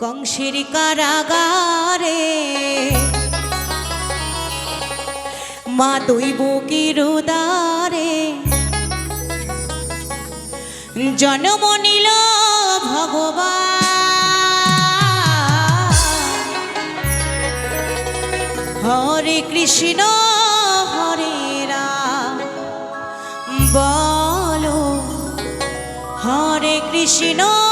কংসের কারাগারে মা দুই বুকি রুদারে জন্ম নিল ভগবান। হরে কৃষ্ণ। বলো হরে কৃষ্ণ।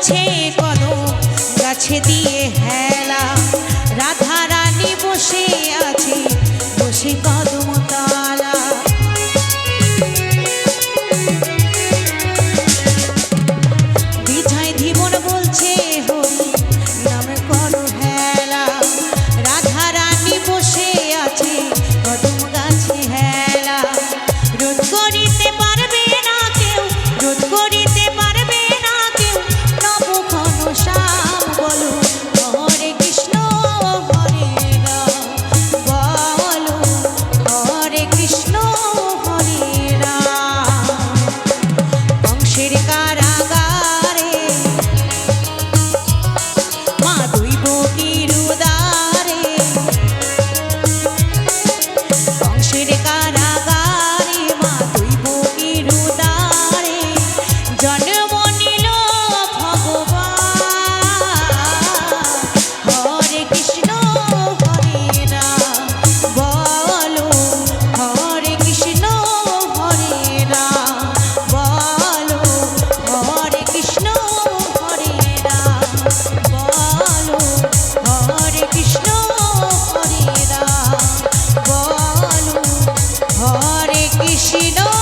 আছে কলম গাছে দিয়ে হ্যাঁ কৃষ্ণ